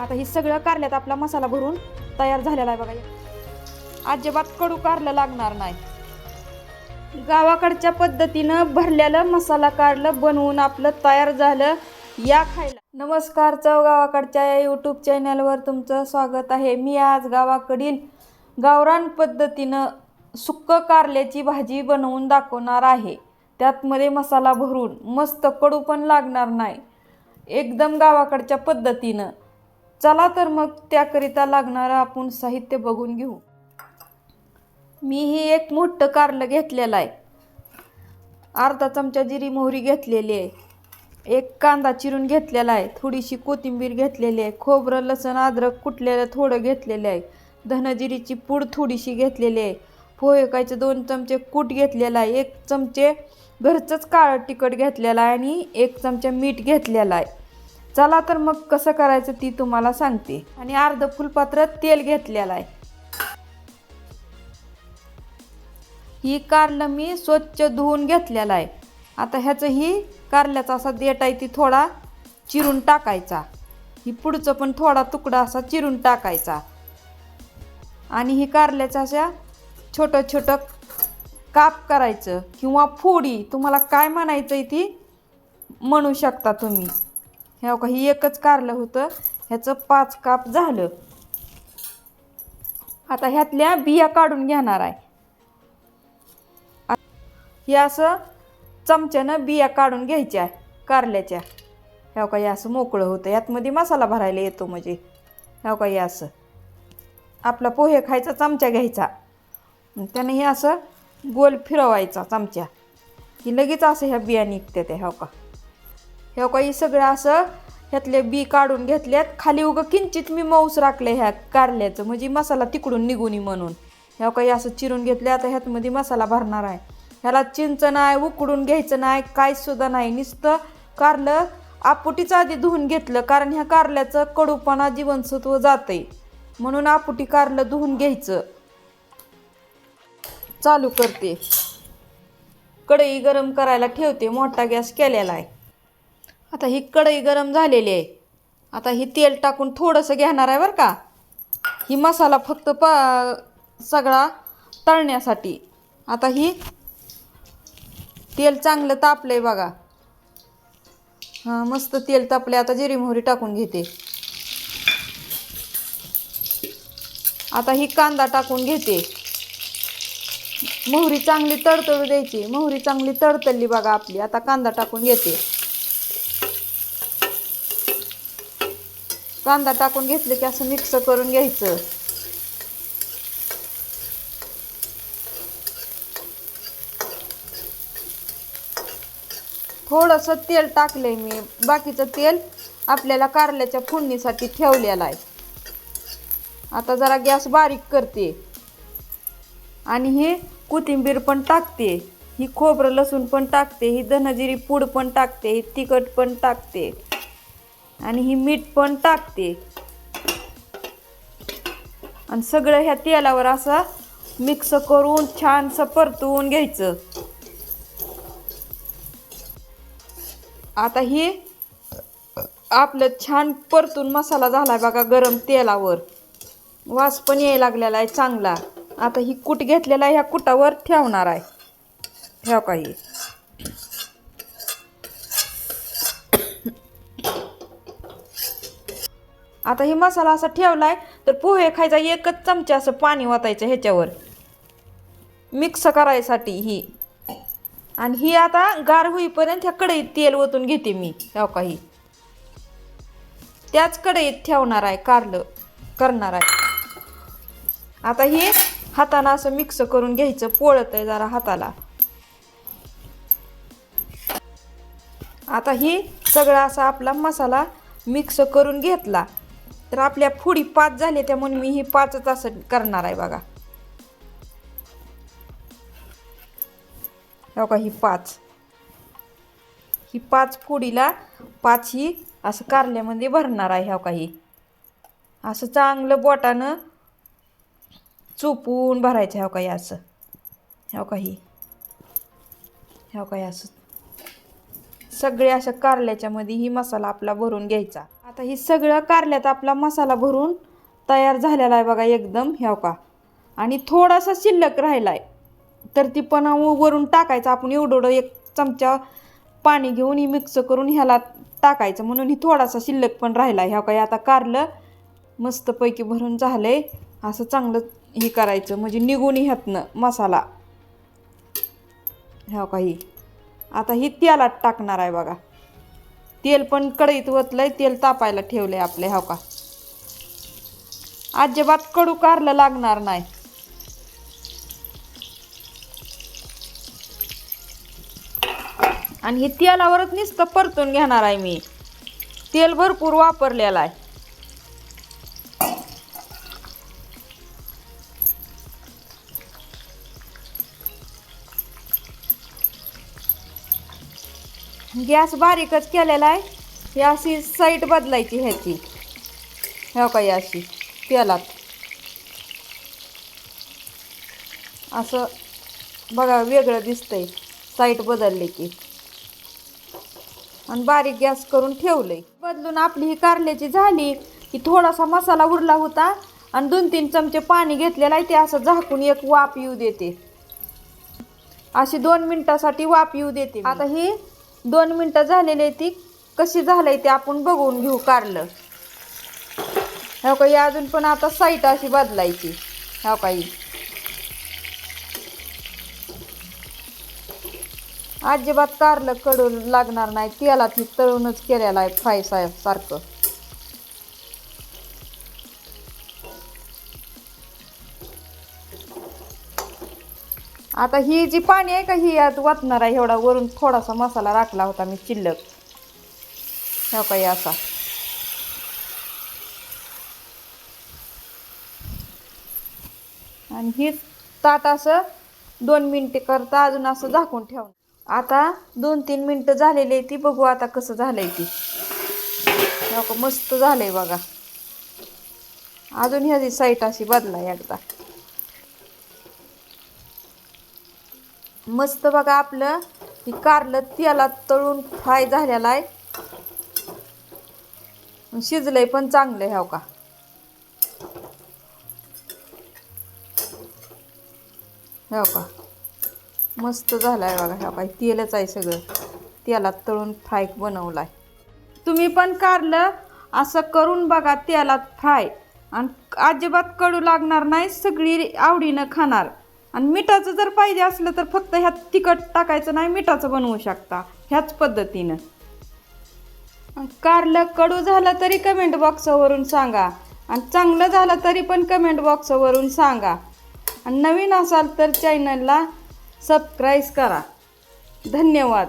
आता ही सगळं कारल्यात आपला मसाला भरून तयार झालेला आहे बघा अजिबात कडू कारलं लागणार नाही. गावाकडच्या पद्धतीनं भरलेलं मसाला कारलं बनवून आपलं तयार झालं या खायला. नमस्कार चव गावाकडच्या या यूट्यूब चॅनलवर तुमचं स्वागत आहे. मी आज गावाकडील गावरान पद्धतीनं सुक्क कारल्याची भाजी बनवून दाखवणार आहे. त्यातमध्ये मसाला भरून मस्त कडू पण लागणार नाही. एकदम गावाकडच्या पद्धतीनं. चला तर मग त्याकरिता लागणारं आपण साहित्य बघून घेऊ. मी ही एक मोठं कारलं घेतलेलं आहे. अर्धा चमचा जिरी मोहरी घेतलेली आहे. एक कांदा चिरून घेतलेला आहे. थोडीशी कोथिंबीर घेतलेली आहे. खोबरं लसण अद्रक कुटलेलं थोडं घेतलेलं आहे. धनजिरीची पूड थोडीशी घेतलेली आहे. पोहेकायचे दोन चमचे कूट घेतलेला आहे. एक चमचे घरचंच काळं तिखट घेतलेलं आहे आणि एक चमचा मीठ घेतलेला आहे. चला तर मग कसं करायचं ती तुम्हाला सांगते. आणि अर्ध फुलपात्र तेल घेतलेलं आहे. ही कारलं मी स्वच्छ धुवून घेतलेलं आहे. आता ह्याचं ही कारल्याचा असा देट आहे ती थोडा चिरून टाकायचा. ही पुढचं पण थोडा तुकडा असा चिरून टाकायचा. आणि ही कारल्याच्या अशा छोटं छोटं काप करायचं किंवा फोडी तुम्हाला काय म्हणायचं आहे ती म्हणू शकता तुम्ही. ह्या का ही एकच कारलं होतं. ह्याचं पाच काप झालं. आता ह्यातल्या बिया काढून घेणार आहे. हे असं चमच्यानं बिया काढून घ्यायच्या कारल्याच्या. ह्या काही असं मोकळं होतं. यातमध्ये मसाला भरायला येतो म्हणजे. ह्या काही असं. आपला पोहे खायचा चमचा घ्यायचा. त्यानं हे असं गोल फिरवायचा चमचा. की लगेच असं ह्या बिया निघत्या त्या ह्या का ह्या काही सगळं असं ह्यातले बी काढून घेतल्यात. खाली उगं किंचित मी मऊस राखले ह्या कारल्याचं. म्हणजे मसाला तिकडून निघून म्हणून. ह्या काही असं चिरून घेतले आता ह्यातमध्ये मसाला भरणार आहे. ह्याला चिंच नाही उकडून घ्यायचं नाही काय सुद्धा नाही. नुसतं कारलं आपुटीचं आधी धुवून घेतलं कारण ह्या कारल्याचं कडूपणा जीवनसत्व जाते म्हणून आपुटी कारलं धुवून घ्यायचं. चालू करते. कढई गरम करायला ठेवते मोठा गॅस केलेला आहे. आता ही कढई गरम झालेली आहे. आता ही तेल टाकून थोडंसं घेणार आहे बरं का. ही मसाला फक्त प सगळा तळण्यासाठी. आता ही तेल चांगलं तापलं आहे बघा. हां मस्त तेल तापले आता जिरी मोहरी टाकून घेते. आता ही कांदा टाकून घेते. मोहरी चांगली तडतडू द्यायची. मोहरी चांगली तडतडली बघा आपली. आता कांदा टाकून घेते. कांदा टाकून घेतलं की असं मिक्स करून घ्यायचं. थोडंसं तेल टाकलंय मी. बाकीचं तेल आपल्याला कारल्याच्या फोडणीसाठी ठेवलेलं आहे. आता जरा गॅस बारीक करते. आणि हे कोथिंबीर पण टाकते. ही खोबरं लसूण पण टाकते. ही धनजिरी पूड पण टाकते. ही तिखट पण टाकते. आणि ही मीठ पण टाकते. आणि सगळं ह्या तेलावर असं मिक्स करून छानसं परतवून घ्यायचं. आता ही आपलं छान परतून मसाला झाला बघा गरम तेलावर. वास पण यायला लागलेला आहे चांगला. आता ही कूट घेतलेला ह्या कुटावर ठेवणार आहे. ठेव काही आता हे मसाला असा ठेवलाय तर पोहे खायचा एकच चमचा असं पाणी वाटायचं ह्याच्यावर. मिक्स करायसाठी ही. आणि ही आता गार होईपर्यंत ह्या कढईत तेल ओतून घेते मी हो ह्या काही त्याच कढईत ठेवणार आहे कारलं करणार आहे. आता ही हातानं असं मिक्स करून घ्यायचं पोळत आहे जरा हाताला. आता ही सगळा असा आपला मसाला मिक्स करून घेतला. तर आपल्या फुडी पाच झाले त्यामुळे मी ही पाचच असं करणार आहे बघा. हो का ही पाच. ही पाच फुडीला पाच ही असं कारल्यामध्ये भरणार आहे ह्या काही असं चांगलं बोटानं चोपून भरायचं ह्या काही असं. ह्या काही ह्या काही असं. सगळे अशा कारल्याच्यामध्ये ही मसाला आपला भरून घ्यायचा. आता ही सगळं कारल्यात आपला मसाला भरून तयार झालेला आहे बघा एकदम ह्याव का? आणि थोडासा शिल्लक राहिला आहे तर ती पण वरून टाकायचं. आपण एवढं एवढं एक चमचा पाणी घेऊन ही मिक्स करून ह्याला टाकायचं. म्हणून ही थोडासा शिल्लक पण राहिला आहे ह्या काय आता कारलं मस्तपैकी भरून झालंय. असं चांगलं हे करायचं. म्हणजे निघून ह्यातनं मसाला. ह्या काही आता ही त्यालात टाकणार आहे बघा. तेल पण कढईत ओतलंय तेल तापायला ठेवलंय आपले हो का? अजिबात कडू कारलं लागणार नाही. आणि हे तेलावरच नुसतं परतून घेणार आहे मी. तेल भरपूर वापरलेलं आहे. गॅस बारीकच केलेला आहे. ही अशी साईट बदलायची ह्याची ह्या हो काही अशी? तेलात. असं बघा वेगळं दिसतंय. साईट बदलली की. आणि बारीक गॅस करून ठेवलंय. बदलून आपली ही कारल्याची झाली की थोडासा मसाला उरला होता आणि दोन तीन चमचे पाणी घेतलेलं आहे ते असं झाकून एक वाफ येऊ देते. अशी दोन मिनिटासाठी वाफ येऊ देते. आता ही दोन मिनटं झालेली आहे ती. कशी झालंय ते आपण बघून घेऊ कारलं. हो काही अजून पण आता साईट अशी बदलायची. हो काही अजिबात कारलं कडू लागणार नाही. तेलात तळूनच केलेलं आहे फ्राय सारखं. आता ही जी पाणी आहे का ही यात वाचणार आहे एवढा वरून थोडासा मसाला राखला होता मी चिल्लक. ह्या काही असा. आणि ही ताट असं दोन मिनटे करता अजून असं झाकून ठेव आता दोन तीन मिनटं झालेली आहे ती बघू आता कसं झालंय ती. हो का, मस्त झालंय बघा. अजून ह्याची साईट अशी बदला एकदा. मस्त बघा आपलं. ही कारलं तेलात तळून फ्राय झालेला आहे. शिजलंय पण चांगलं ह्याव हो का? ह्याव का? मस्त झालाय बघा ह्या काय तेलच आहे सगळं. तेलात तळून फ्राय बनवलाय. तुम्ही पण कारलं असं करून बघा तेलात फ्राय. आणि अजिबात कडू लागणार नाही सगळी आवडीनं खाणार. आणि मिठाचं जर पाहिजे असलं तर फक्त ह्यात तिखट टाकायचं नाही मिठाचं बनवू शकता ह्याच पद्धतीनं. कारलं कडू झालं तरी कमेंट बॉक्सवरून सांगा आणि चांगलं झालं तरी पण कमेंट बॉक्सवरून सांगा. आणि नवीन असाल तर चॅनलला सबस्क्राईब करा. धन्यवाद.